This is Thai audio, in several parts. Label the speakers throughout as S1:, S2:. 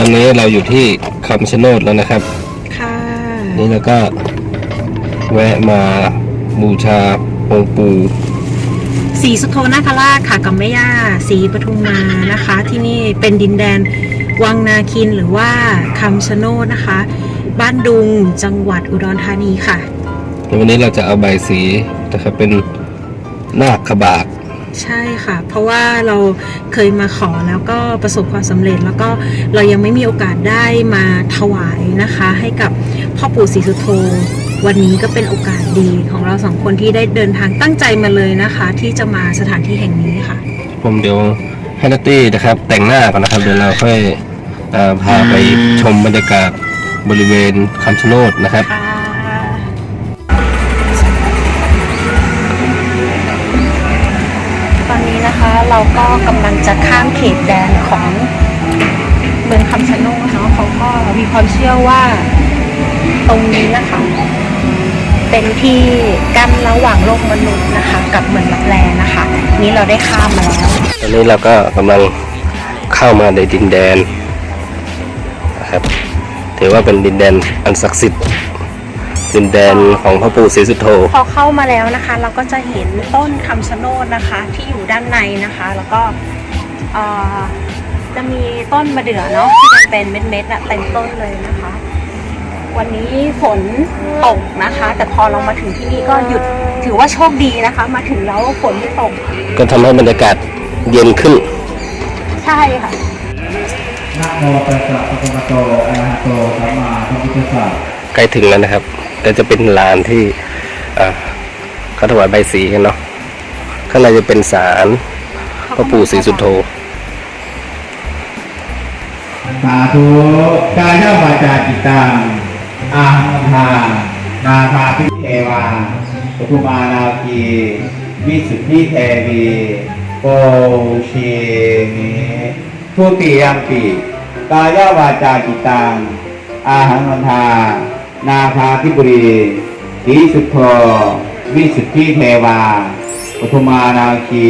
S1: อนนี้เราอยู่ที่คำชะโนดแล้วนะครับ
S2: ค่ะ
S1: นี่เราก็แวะมาบูชาองค์ปู่
S2: สีสุโธนาคราชค่ะกับแม่ย่าสีปทุมมานะคะ ที่นี่เป็นดินแดนวังนาคินหรือว่าคำชะโนดนะคะ บ้านดุงจังหวัดอุดรธานีค่ะ
S1: ในวันนี้เราจะเอาใบสีนะครับเป็นนาคขบาก
S2: ใช่ค่ะ เพราะว่าเราเคยมาขอแล้วก็ประสบความสำเร็จ แล้วก็เรายังไม่มีโอกาสได้มาถวายนะคะ ให้กับพ่อปู่ศรีสุโธวันนี้ก็เป็นโอกาสดีของเราสองคนที่ได้เดินทางตั้งใจมาเลยนะคะ ที่จะมาสถานที่แห่งนี้ค่ะ
S1: ผมเดี๋ยวให้นัตตี้นะครับแต่งหน้าก่อนนะครับเดี๋ยวเราค่อยเอ่อพาไปชมบรรยากาศบริเวณคำชะโนดนะครับ
S2: ก็กำลังจะข้ามเขตแดนของเมืองคำชะโนดเนาะเขาก็มีความเชื่อว่าตรงนี้นะคะ เป็นที่กั้นระหว่างโลกมนุษย์นะคะ กับเมืองลับแลนะคะ นี้เราได้ข้ามมาแล้ว
S1: ตอนนี้เราก็กำลังเข้ามาในดินแดนนะครับถือว่าเป็นดินแดนอันศักดิ์สิทธิ์ ดินแดนของพระปู่ศรีสุโธ
S2: พอเข้ามาแล้วนะคะ เราก็จะเห็นต้นคำชะโนดนะคะ ที่อยู่ด้านในนะคะ แล้วก็เอ่อจะมีต้นมะเดื่อเนาะที่มันเป็นเม็ดๆอะเต็มต้นเลยนะคะ วันนี้ฝนตกนะคะ แต่พอเรามาถึงที่นี่ก็หยุดถือว่าโชคดีนะคะ มาถึงแล้วฝนไม่ตก
S1: ก็ทำให้บรรยากาศเย็นขึ้น
S2: ใช่ค่ะ
S3: นะโมตัสสะภะคะวะโตอะระหะโตสัมมาสัมพุทธัสสะ
S1: ใกล้ถึงแล้วนะครับ แต่จะเป็นลานที่เขาถวายใบสีกันเนาะข้างในจะเป็นศาลพระปู่ศรีสุโธ
S3: สาธุกายาวาจาจิตตังอาหังทานาคาพิเทวาปทุมานาคีวิสุทธิเทวีโปชีมิทุติยมปิกายาวาจาจิตตังอาหังทา นาคาธิบุรีสีสุทโธวิสุทธิเทวาปทุมานาคี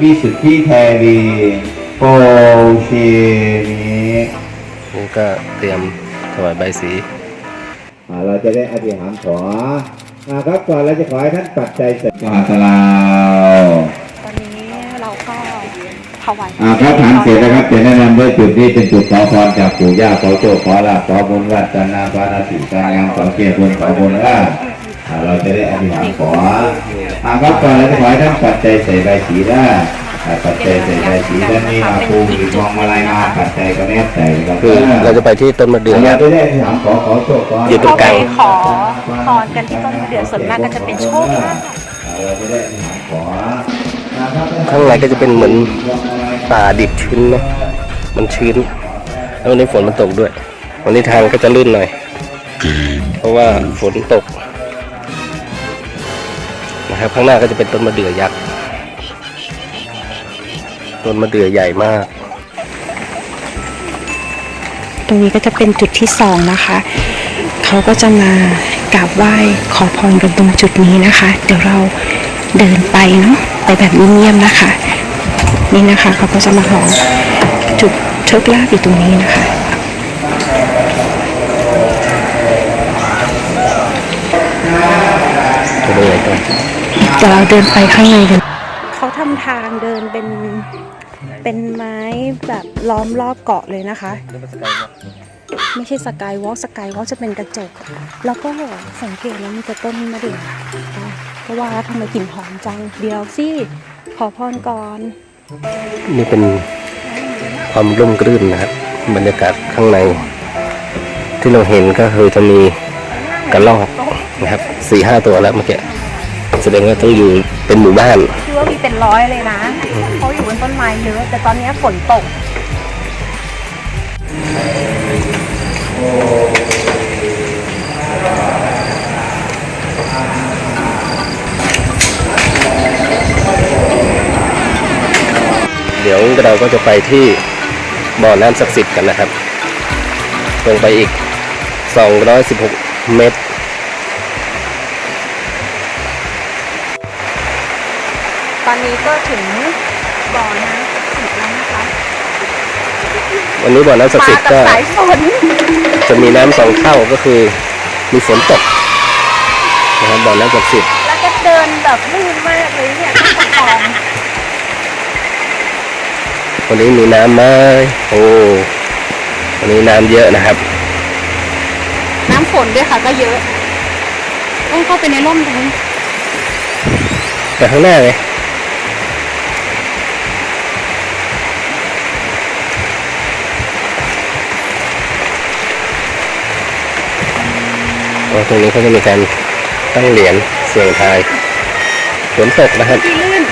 S3: วิสุทธิเทวีโปชีมิ
S1: นี่ก็เตรียมถวายใบสี
S3: อ่าเราจะได้อธิษฐานขอนะครับก่อนเราจะขอให้ท่านปัจจัยเสร็จมหาสลาว
S2: ตอนนี้เราก็ ถวาย
S3: อ่าครับฐานเสร็จนะครับจะแนะนำด้วยจุดนี้เป็นจุดขอพรจากปู่ย่าขอโชคขอลาภขอบุญวัฒนาพระนาสิการงานขอเกียรติบุญขอบุญว่าอ่าเราจะได้อธิษฐานขออ่าครับก่อนเราจะขอให้ท่านปัจจัยใส่ใบสีได้อ่าปัจจัยใส่ใบสีด้านนี้มาปูหรือมองมาลายมาปัจจัยก็แนบใส่ครับ
S1: คือเราจะไปที่ต้นมะเดื่อ
S3: เรา
S1: ยักษ์
S3: จะได้อธิษฐานขอขอโชคขอลาภ
S1: อยู่ตรงกลาง
S2: ขอพรกันที่ต้นมะเดื่อส่วนมากก็จะเป็นโชคลาภ
S3: เราจะได้อธิษฐานขอนะครับ
S1: ข้างในก็จะเป็นเหมือนป่าดิบชื้นนะมันชื้น แล้ววันนี้ฝนมันตกด้วย วันนี้ทางก็จะลื่นหน่อย เพราะว่าฝนตกนะครับข้างหน้าก็จะเป็นต้นมะเดื่อยักษ์ต้นมะเดื่อใหญ่มาก
S2: ตรงนี้ก็จะเป็นจุดที่สองนะคะ เขาก็จะมากราบไหว้ขอพรกันตรงจุดนี้นะคะ เดี๋ยวเราเดินไปเนาะ ไปแบบเงียบๆนะคะ นี่นะคะเขาก็จะมาขอจุดโชคลาภอยู่ตรงนี้นะคะ
S1: จะเป็นไงต่
S2: เดี๋ยวเราเดินไปข้างในกันเขาทำทางเดินเป็นเป็นไม้แบบล้อมรอบเกาะเลยนะคะ ไม่ใช่สกายวอล์กสกายวอล์กจะเป็นกระจก แล้วก็สังเกตแล้วมีแต่ต้นมะเดื่อ เพราะว่าทำไมกลิ่นหอมจัง เดียวสิ ขอพรก่อน
S1: นี่เป็นความร่มรื่นนะครับ บรรยากาศข้างใน ที่เราเห็นก็คือจะมีกระรอกนะครับสี่ห้าตัวแล้วเมื่อกี้แสดงว่าต้องอยู่เป็นหมู่บ้าน
S2: คือว่ามีเป็นร้อยเลยนะเขาอยู่บนต้นไม้เยอะ แต่ตอนนี้ฝนตก
S1: ดี๋ยวเราก็จะไปที่บ่อน้ำศักดิ์สิทธิ์กันนะครับ ลงไปอีก 216 เมตร
S2: ตอนนี้ก็ถึงบ่อน้ำศักดิ์สิทธิ์แล้วนะคะ
S1: วันนี้บ่อน้ำศักดิ์สิทธิ์ก็
S2: มาบสายฝน
S1: จะมีน้ำสองเท่าก็คือมีฝนตกนะครับบ่อน้ำศักดิ์สิทธิ์
S2: แล้วก็เดินแบบลื่นมากเลยเนี่ยต้องประคอง
S1: วันนี้มีน้ำไหมโอ้วันนี้น้ำเยอะนะครับ
S2: น้ำฝนด้วยค่ะก็เยอะต้องเข้าไปในร่มตรงนี้น
S1: ไปข้างหน้าเลยอ๋อตรงนี้เขาจะมีการตั้งเหรียญเสียงทายฝนตกนะครับ
S2: ที่ลื่น